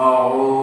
哦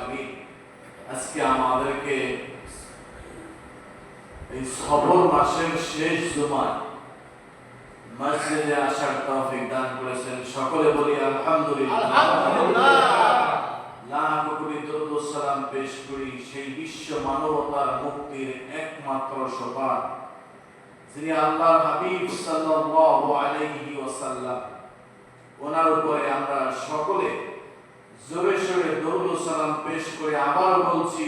আজকে আমাদেরকে এই সবর মাসের শেষ জুমায় মসজিদে আসার তৌফিক দান করেছেন। সকলে বলি আলহামদুলিল্লাহ। আলহামদুলিল্লাহ। লাখ কোটি দরুদ সালাম পেশ করি। সেই বিশ্ব মানবতার মুক্তির একমাত্র সোপান যিনি আল্লাহ হাবিব সাল্লাল্লাহু আলাইহি ওয়াসাল্লাম। ওনার উপরে আমরা সকলে জোরে সোরে দরুদ সালাম পেশ করে আবার বলছি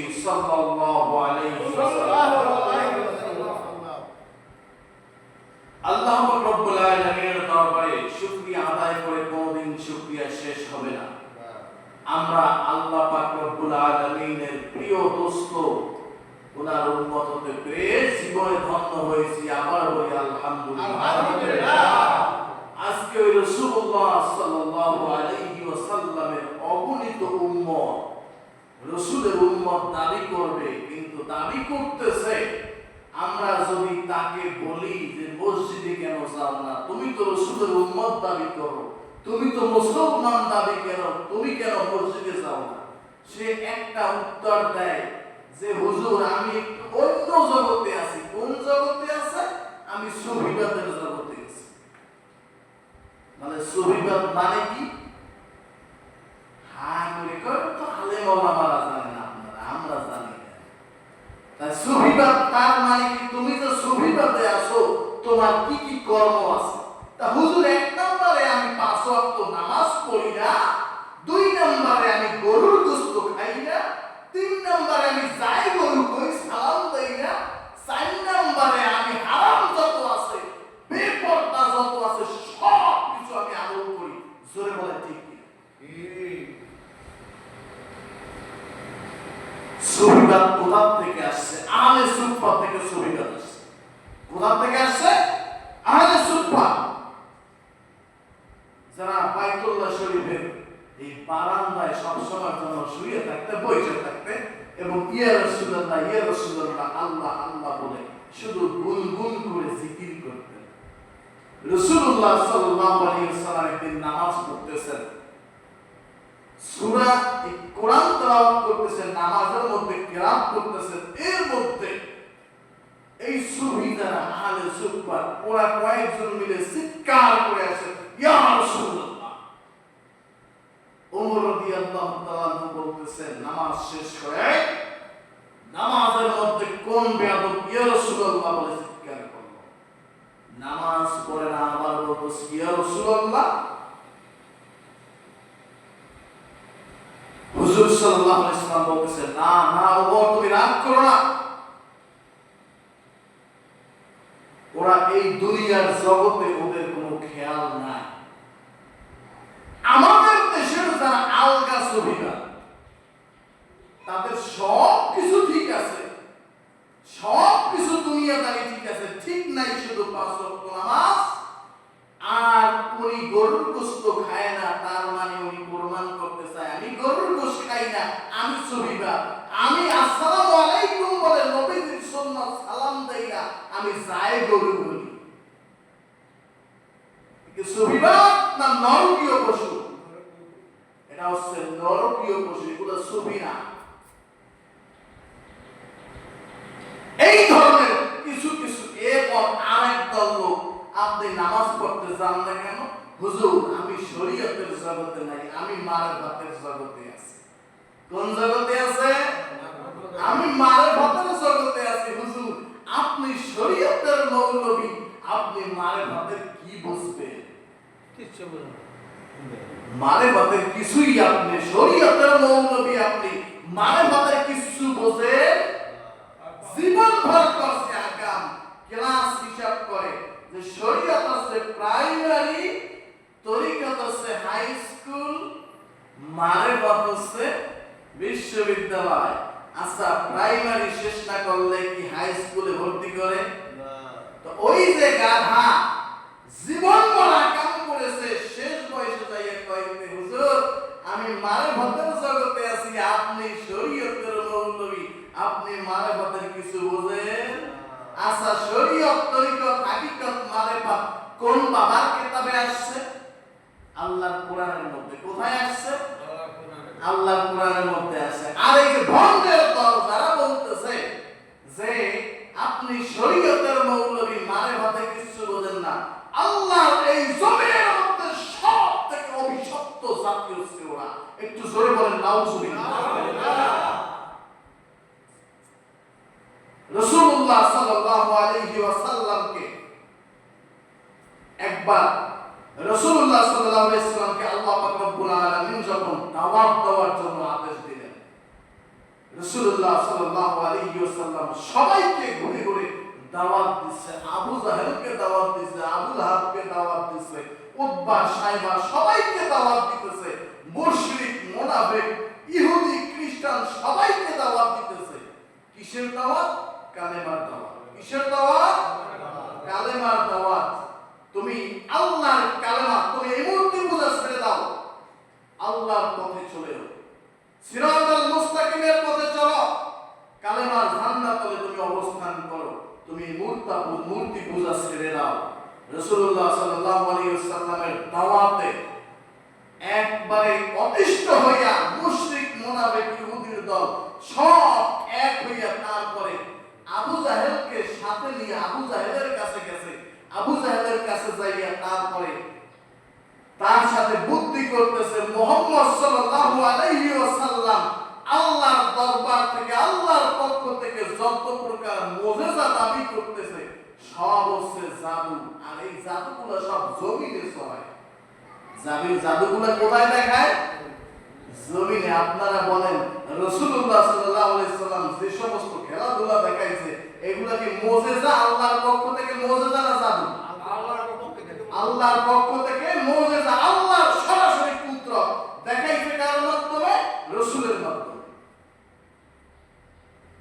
আদায় করে কোনদিন শুকরিয়া শেষ হবে না। আমরা আল্লাহ পাক রব্বুল আলামিনের প্রিয় দোস্ত, ওনার উম্মত হতে জীবনে ধন্য হয়েছি, আবার বলি আলহামদুলিল্লাহ আলহামদুলিল্লাহ। আজকে ওই রাসূলুল্লাহ সাল্লাল্লাহু আলাইহি ওয়াসাল্লামের অগণিত উম্মত। রসুলের উম্মত দাবি করবে, কিন্তু দাবি করতেছে, আমরা যদি তাকে বলি যে মসজিদে কেন যাও না, তুমি তো রসুলের উম্মত দাবি করো, তুমি তো মুসলমান দাবি কেন তুমি কেন মসজিদে যাও না? সে একটা উত্তর দেয় যে, হুজুর, আমি অন্য জগতে আছি। কোন জগতে আছে? আমি সুবিবাদের জগতে আছি। মানে সুবিবাদ মানে কি? হ্যাঁ করে করে তো আলে ওলামারা জানে না, আপনারা, আমরা জানি তাই সুফিবাদ তার মানে কি, তুমি তো সুফিবাদে আসো তোমার কি কি কর্ম আছে? তা হুজুর এক নম্বরে আমি পাঁচ ওয়াক্ত নামাজ পড়ি না দুই নম্বরে আমি গরুর গোস্ত খাই না তিন নম্বরে আমি যাই গরু কই সালাম দেই না চার নম্বরে আমি হারাম যত আছে বেপর্দা যত আছে সব কিছু আমি আমল করি জোরে বলে ঠিক কি সুবিবাদ কোথা থেকে আসছে আহলে সুফা থেকে সুবিবাদ আসছে কোথা থেকে আসছে? আহলে সুফা যারা বাইতুল্লাহ শরীফের এই বারান্দায় সবসময় যেন শুয়ে থাকতে, বসে থাকতে এবং ইয়া রাসূলুল্লাহ ইয়া রাসূলুল্লাহ, আল্লাহ আল্লাহ বলে শুধু গুনগুন করে জিকির করতেন। রাসূলুল্লাহ সাল্লাল্লাহু আলাইহি ওয়াসাল্লাম একদিন নামাজ পড়তেছেন। সূরা কোরআন তেলাওয়াত করতেছেন, নামাজের মধ্যে কিরাত করতেছেন এর মধ্যে এই সুফি আহলে সুফা ওরা কয়েকজন মিলে চিৎকার করে আসে ইয়া রাসূলুল্লাহ। ওমর রাদিয়াল্লাহু তাআলা বলতেছেন নামাজ শেষ করে নামাজের মধ্যে কোন বেয়াদব ইয়া রাসূলুল্লাহ বলে চিৎকার করল? নামাজ পড়ে না, আবার বলতেছে, ইয়া রাসূলুল্লাহ? হুজুর সাল্লাল্লাহু আলাইহি সাল্লাম বলতেছেন না না, ওমর, তুমি রাগ করো না। ওরা এই দুনিয়ার জগতে ওদের কোনো খেয়াল নাই। আমাদের দেশের যারা আলগা সুবিধা তাদের সব কিছু ঠিক আছে। সব কিছু দুনিয়াদারি ঠিক আছে। ঠিক নাই শুধু পাঁচ ওয়াক্ত নামাজ, আর উনি গরুর গোস্ত খায় না, তার মানে উনি প্রমাণ করতে চায়। আমি গরুর গোস্ত খাই না, আমি সুবিধা আমি আসসালামু আলাইকুম বলে নবীজির সুন্নাত সালাম দেই না আমি যাই গরু বলি। সুবিধা না নরকীয় পশু? এটা হচ্ছে নরকীয় পশু, এগুলো সুবি এই ধরনের কিছু কিছু এরপর আরেক দল লোক আপনি নামাজ পড়তে যান না কেন? হুজুর, আমি শরীয়তের জগতে নাই, আমি মারের ভাতের জগতে আছি। কোন জগতে আছে? আমি মারের ভাতের জগতে আছি, হুজুর। আপনি শরীয়তের মৌলবী আপনি মারে ভাতের কি বুঝবেন মারে ভাতের কিছুই আপনি শরীয়তের মৌলবী আপনি মানে ভাতের কিছু বোঝেন জীবন ভর করছে আগাম ক্লাস হিসাব করে যে শরীয়ত আছে প্রাইমারি তরিকত আছে হাই স্কুল মারেফত হচ্ছে বিশ্ববিদ্যালয়। আচ্ছা প্রাইমারি শেষ না করলে কি হাই স্কুলে ভর্তি করে? তো ওই যে গাধা জীবন বলা কাম করেছে শেষ বয়সে যাইয়া কয়েকদিন হুজুর আমি মারে ভদ্র জগতে আছি আপনি শরীয়তের মৌলবী আপনি মারে ভদ্রের কিছু বোঝেন? আচ্ছা শরীয়ত তরিকত হাকিকত মারেফত কোন বাবার কিতাবে আসছে? আল্লাহর কোরআনের মধ্যে কোথায় আসছে? আল্লাহর কোরআনের মধ্যে আছে। আর এই দল যারা বলতেছে যে আপনি শরীয়তের মৌলবী মানে ভাতে কিছু বোঝেন না আল্লাহর এই জমিনের মধ্যে সব থেকে অভিশপ্ত জাতি হচ্ছে ওরা। একটু জোরে বলেন, নাউজুবিল্লাহ। রাসূলুল্লাহ সাল্লাল্লাহু আলাইহি ওয়াসাল্লামকে একবার রাসূলুল্লাহ সাল্লাল্লাহু আলাইহি আল্লাহ রব্বুল আলামিন যখন দাওয়াত দেওয়ার জন্য আদেশ দিলেন, রাসূলুল্লাহ সাল্লাল্লাহু আলাইহি ওয়াসাল্লাম সবাইকে ঘুরে ঘুরে দাওয়াত দিচ্ছে, আবু জাহেলকে দাওয়াত দিচ্ছে, আবু লাহাবকে দাওয়াত দিচ্ছে, উতবা, সাইবা সবাইকে দাওয়াত দিতেছে, মুশরিক, মুনাফিক, ইহুদি, খ্রিস্টান সবাইকে দাওয়াত দিতেছে। কিসের দাওয়াত? কালেমার দাওয়াত। কিসের দাওয়াত? কালেমার দাওয়াত। তুমি আল্লাহর কালেমা তুমি এই মুহূর্তে বোঝা ছেড়ে দাও। আল্লাহর পথে চলে সিরাতাল মুস্তাকিমের পথে চলো। কালেমার ঝান্ডা তলে তুমি অবস্থান করো। তুমি মূর্তা মূর্তি পূজা ছেড়ে দাও। রাসূলুল্লাহ সাল্লাল্লাহু আলাইহি ওয়াসাল্লামের দাওয়াতে একবারে অতিষ্ঠ হইয়া মুশরিক মুনাফিক ইহুদির দল সব এক হইয়া তারপরে আবু জাহেলকে সাথে নিয়ে আবু জাহেলের কাছে গেছে আবু জাহেলের কাছে যাইয়া তারপরে তার সাথে বুদ্ধি করতেছে মোহাম্মদ সাল্লাল্লাহু আলাইহি ওয়াসাল্লাম আল্লাহর দরবার থেকে আল্লাহর পক্ষ থেকে যত প্রকার মুজিজা দাবি করতেছে সব হচ্ছে জাদু আর এই জাদুগুলো সব জমিনে ছড়ায় জাদুর জাদুগুলো কোথায় দেখায়? জমিনে। আপনারা বলেন আলাইহি সাল্লাম যে সমস্ত খেলাধুলা দেখাইছে এগুলা কি মুজিজা? আল্লাহর পক্ষ থেকে মুজিজা না জাদু আল্লাহর পক্ষ থেকে মুজিজা। আল্লাহর সরাসরি পুত্র দেখাইছে কার মাধ্যমে? রাসূলের মাধ্যমে।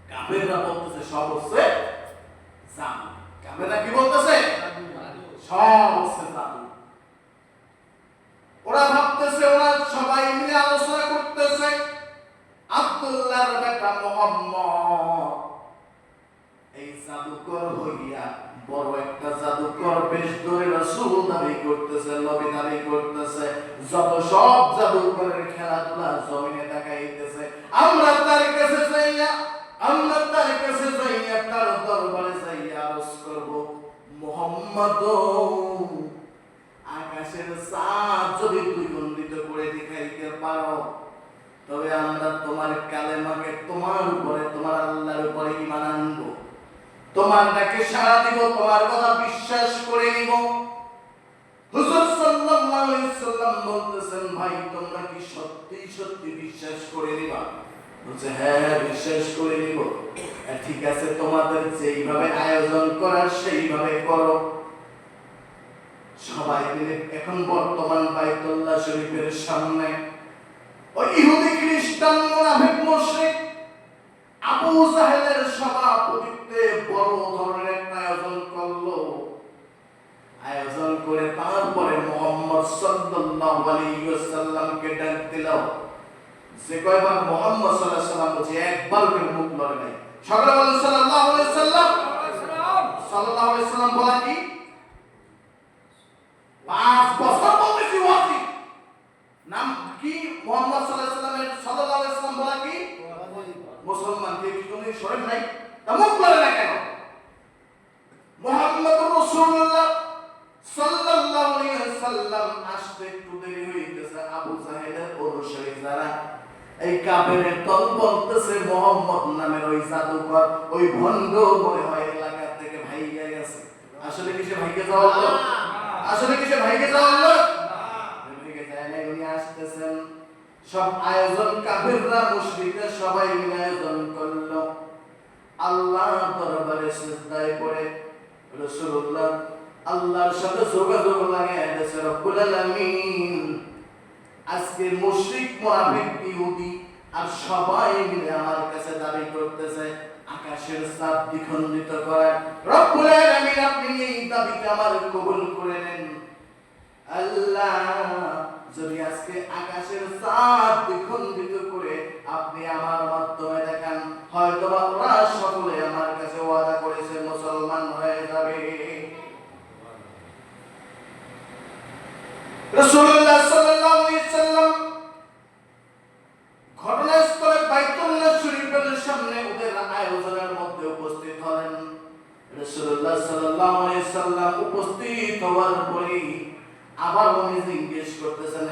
কাফেররা বলতেছে সব হচ্ছে জাদু কাফেররা কি বলতেছে? সব হচ্ছে ওরা ভাবতেছে, ওরা সবাই মিলে আলোচনা করতেছে। আব্দুল্লাহর বেটা মোহাম্মদ। এই জাদুকর হইয়া বড় একটা জাদুকর বেশ ধরে রাসূল দাবি করতেছে, নবী দাবি করতেছে। যত সব জাদুকরের খেলাধুলা জমিনে দেখাইতেছে। আমরা তার কাছে যাইয়া, আমরা তার কাছে যাইয়া তার দরবারে যাইয়া আরজ করব, মোহাম্মদ। আকাশের চাঁদ যদি তুই খণ্ডিত করে দেখাইতে পারো তবে আমরা তোমার কালেমাকে তোমার উপরে তোমার আল্লাহর উপরে ইমান আনব। তোমার ডাকে সাড়া দিব তোমার কথা বিশ্বাস করে নিব। হুজুর সাল্লাল্লাহু আলাইহি বলতেছেন ভাই তোমরা কি সত্যি সত্যি বিশ্বাস করে নিবা? বলছে হ্যাঁ হ্যাঁ বিশ্বাস করে নিব। "হ্যাঁ, ঠিক আছে তোমাদের যেইভাবে আয়োজন করার সেইভাবে করো। সবাই এখন বর্তমান বাইতুল্লাহ শরীফের সামনে। ওই ইহুদি খ্রিস্টান মুনাফিক মুশরিক আবু জাহেলের সভাপতিত্বে বড় ধরনের আয়োজন করল। আয়োজন করে তারপরে মোহাম্মদ সাল্লাল্লাহু আলাইহি ওয়াসাল্লামকে ডাক দিল। সে কয়বার মোহাম্মদ সাল্লাল্লাহু আলাইহি ওয়াসাল্লাম বলছে একবার করে মুখ লড়ে নাই। সকলে বলেন সাল্লাল্লাহু আলাইহি ওয়াসাল্লাম। সাল্লাল্লাহু আলাইহি ওয়াসাল্লাম বলা কি? পাঁচ বছর বলতেছি ওয়াজি নাম কি? মোহাম্মদ সাল্লাল্লাহু সাল্লাল্লাহু আলাইহি বলা কি? মুসলমান, কে কি শরীর নাই? তা করে না কেন? মোহাম্মদ রাসূলুল্লাহ সাল্লাল্লাহু আলাইহি ওয়াসাল্লাম আসতে একটু দেরি হইতেছে। আবু জাহেলের অনুসারী যারা, এই কাফেরের দল বলতেছে, মোহাম্মদ নামের ওই জাদুকর, ওই ভণ্ড মনে হয় এলাকা থেকে ভাইগা গেছে। আসলে কি সে ভাইগে যাওয়া আসলে কি সে ভাইগে যাওয়া লোক ভেগে যায় না উনি আসতেছেন। সব আয়োজন কাফেররা, মুশরিকরা সবাই মিলে আয়োজন করল। আল্লাহ দরবারে সিজদায় পড়ে রাসূলুল্লাহ আল্লাহর সাথে যোগাযোগ লাগায় দিয়েছে রব্বুল আলামিন, আজকে মুশরিক মুনাফিক ইহুদি আর সবাই মিলে আমার কাছে দাবি করতেছে আকাশের চাঁদ দ্বিখণ্ডিত করার রব্বুল আলামিন আপনি এই দাবিকে আমার কবুল করে নেন। আল্লাহ, যদি আজকে আকাশের চাঁদ দ্বিখণ্ডিত করে আপনি আমার মাধ্যমে দেখান হয়তো বা সকলে আমার কাছে ওয়াদা করেছে, মুসলমান হয়ে যাবে। রাসূলুল্লাহ সাল্লাম রসুলের মধ্যে উপস্থিত হলেন উপস্থিত হওয়ার পরেই আবার উনি জিজ্ঞেস করতেছেন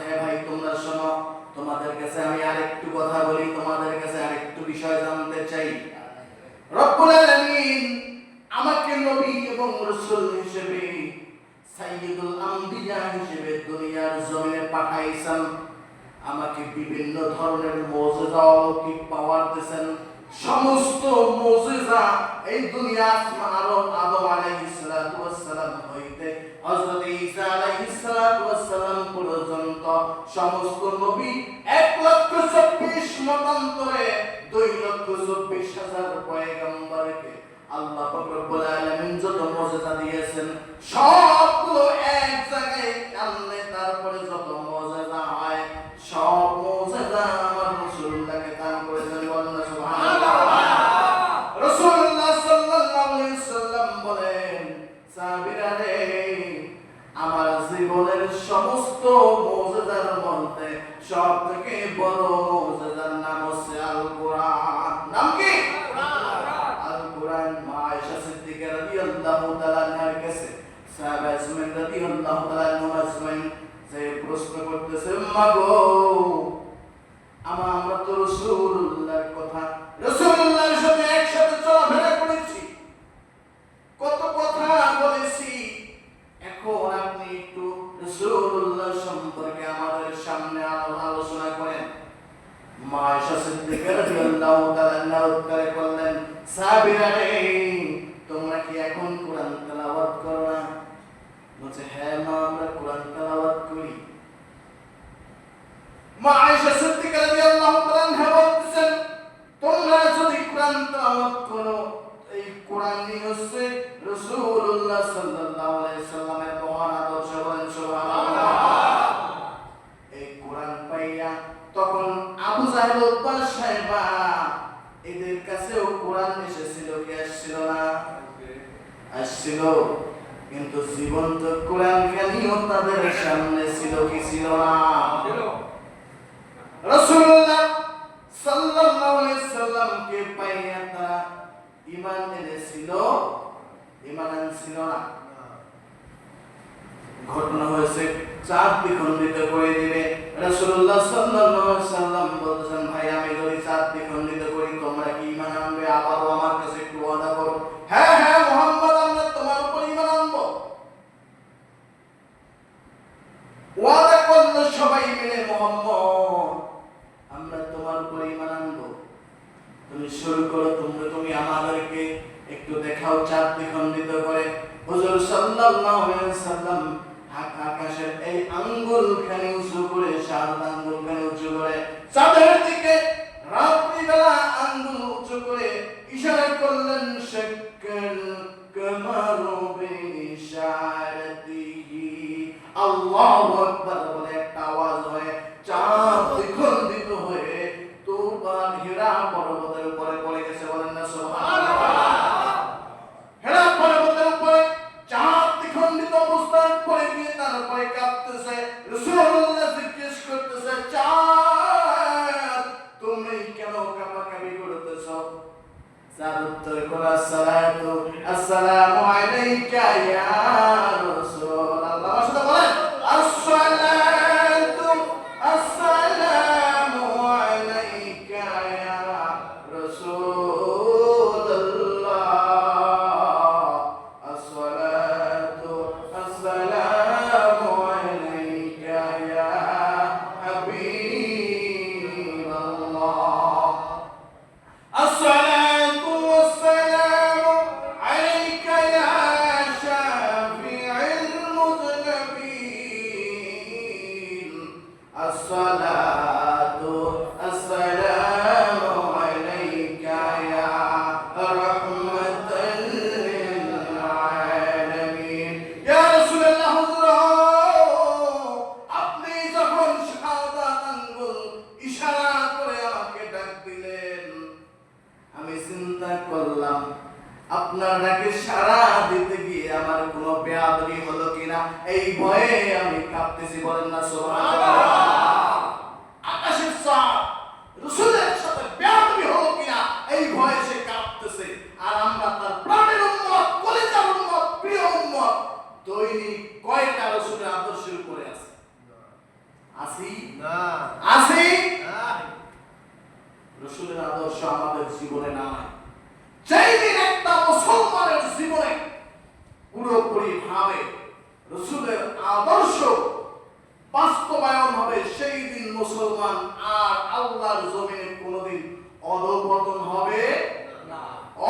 রব্বুল আলামিন যত মর্যাদা দিয়েছেন সব আল্লাহ আমরা কোরআন তেলাওয়াত করি। মা আয়েশা সিদ্দিকা রাদিয়াল্লাহু তাআলা বলতেছেন তোমরা যদি কোরআন তেলাওয়াত করো এই কোরআনই হচ্ছে রাসূলুল্লাহ সাল্লাল্লাহু আলাইহি সাল্লামের মহান আদর্শ বলেন সুবহানাল্লাহ। এই কোরআন পাইয়া তখন আবু জাহেল উত্তর সাহেবা এদের কাছেও কোরআন এসেছিল কি আসছিল না? আসছিল। কিন্তু জীবন্ত কোরআন কালিও তাদের সামনে ছিল কি ছিল না? সাল্লাল্লাহু আলাইহি পাইয়া ঈমান এনেছিল ঈমান না। ঘটনা হয়েছে চার বিখণ্ডিত করে দিবে রাসূলুল্লাহ সাল্লাল্লাহু আলাইহি সাল্লাম বলেছেন ভাই আমি falar. আদর্শ বাস্তবায়ন হবে, সেই দিন মুসলমান আর আল্লাহর জমিনে কোনোদিন অধপতন হবে না।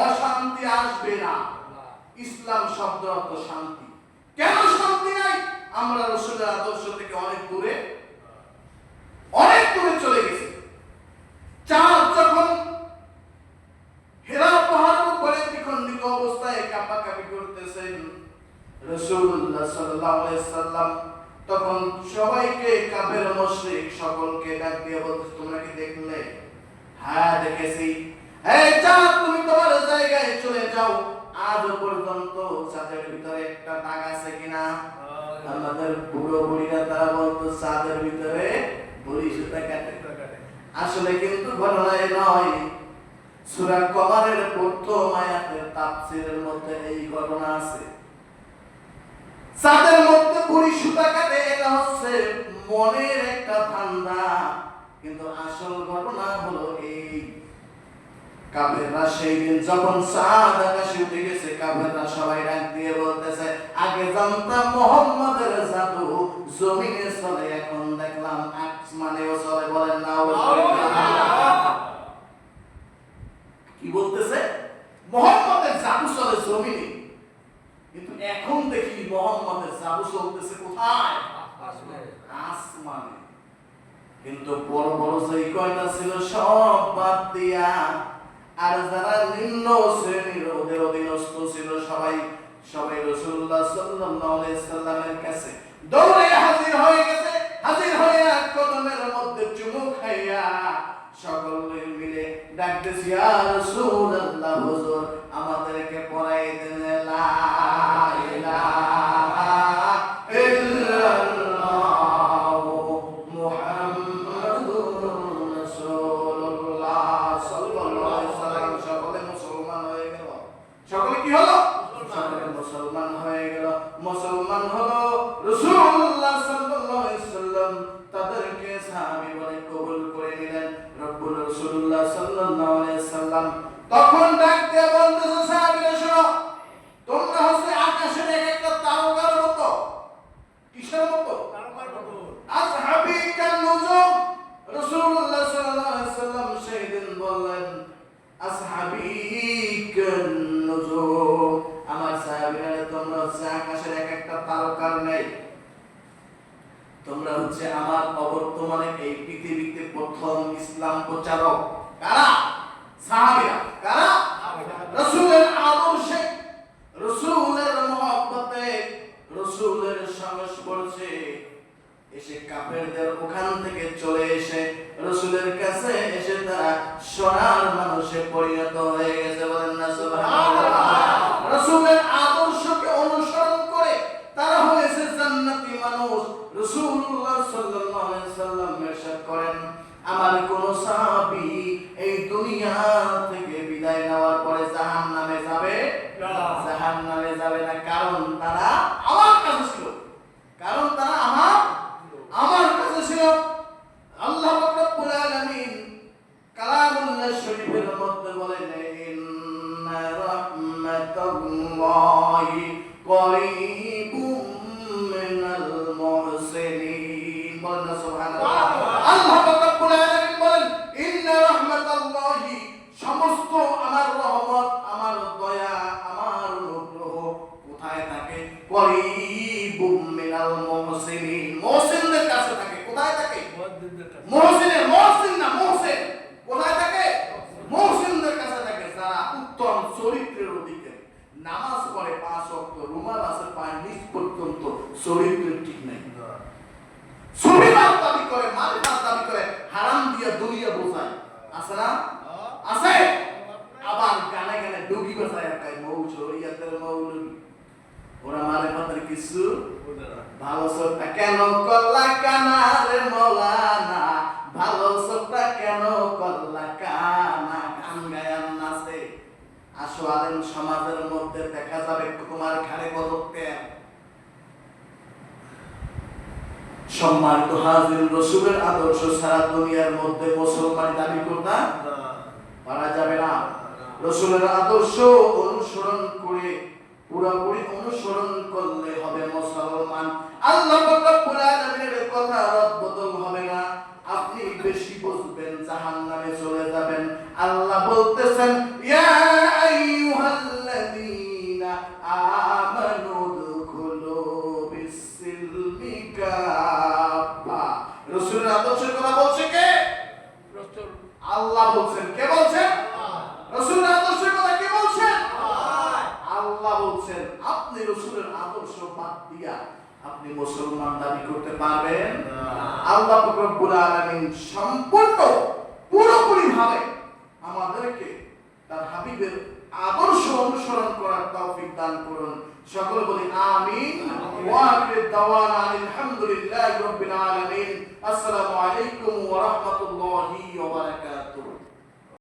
অশান্তি আসবে না। ইসলাম শব্দ অর্থ শান্তি। কেন শান্তি নাই? আমরা রসুলের আদর্শ থেকে অনেক দূরে অনেক দূরে চলে গেছি। চাঁদ যখন হেরা পাহাড়ের উপরে দ্বিখণ্ডিত অবস্থায় কাপাকাপি করতেছেন রসুল্লাহ সাল্লাম তখন সবাইকে কাবের মুশরিক সকলকে ডাক দিয়ে বলতে তোমরা কি দেখলে? হ্যাঁ দেখেছি। এই তুমি তোমার জায়গায় চলে যাও। আজ পর্যন্ত চাঁদের ভিতরে একটা দাগ আছে কিনা? আমাদের বুড়ো বুড়িরা তারা বলতো চাঁদের ভিতরে বুড়ি সুতা কাটে। আসলে কিন্তু ঘটনায় নয়। সূরা কমারের প্রথম আয়াতের তাফসীরের মধ্যে এই ঘটনা আছে। চাঁদের মধ্যে বুড়ি সুতা কাটে এটা হচ্ছে মনের একটা ধান্দা কিন্তু আসল ঘটনা হলো এই কাবেররা সেই দিন যখন চাঁদ আকাশে উঠে গেছে কাবেররা সবাই ডাক দিয়ে বলতেছে আগে জানতাম মোহাম্মদের জাদু জমিনে চলে এখন দেখলাম আসমানেও চলে বলেন না কি বলতেছে? মোহাম্মদের জাদু চলে জমিনে। কিন্তু এখন দেখি মোহাম্মদের জাদু চলতেছে কোথায়? আসমানে কিন্তু বড় বড় যেই কয়টা ছিল সব বাদ দিয়া আর যারা নিম্ন শ্রেণির ওদের অধীনস্থ ছিল সবাই সবাই রসুল্লাহ সাল্লামের কাছে দৌড়ে হাজির হয়ে গেছে, হাজির কদমের মধ্যে চুমু খাইয়া সকলে মিলে ডাকতেছি রাসূলুল্লাহ, হুজুর আমাদেরকে পড়াই দেন কিসের মতো আসহাবি কান রাসূলুল্লাহ সাল্লাল্লাহু আলাইহি সাল্লাম সেদিন বললেন আসহাবি কান আমার সাহাবীরা তোমরা হচ্ছে আকাশের এক একটা তারকার নেই তোমরা হচ্ছে আমার অবর্তমানে এই পৃথিবীতে প্রথম ইসলাম প্রচারক। কারা? সাহাবীরা। কারা? রসুলের আদর্শে। রসুলের রসুলের সংস্পর্শে এসে কাফেরদের ওখান থেকে চলে এসে রসুলের কাছে এসে তারা সোনার মানুষে পরিণত হয়ে গেছে। বলেন না রসুলের আদর্শকে অনুসরণ করে তারা হয়েছে জান্নাতি মানুষ। রাসূলুল্লাহ সাল্লাল্লাহু আলাইহি সাল্লাম করেন, আমার কোন নামাজ পড়ে পাঁচ ওয়াক্ত রুমাল আছে পায় নিচ পর্যন্ত চরিত্রের ঠিক নাই। সুবিধার দাবি করে মালিকার দাবি করে, হারাম দিয়া দুনিয়া বোঝায়। আছে না? আছে? আবার গানে গানে ডুগি বাজায় আর কাই মৌ চরিয়াতের মৌলবি। ওরা মারে পাতার কিছু ভালো সবটা কেন করলা কানা রে মৌলানা? ভালো সবটা কেন করলা কানা গান গায়ান নাচে আসো আলেম সমাজের মধ্যে দেখা যাবে তোমার ঘাড়ে পদকে সম্মানিত হাজির রসুলের আদর্শ সারা দুনিয়ার মধ্যে মুসলমান দাবি করতাম পারা যাবে না। রসুলের আদর্শ অনুসরণ করে, পুরোপুরি অনুসরণ করলে হবে মুসলমান। আল্লাহ রাব্বুল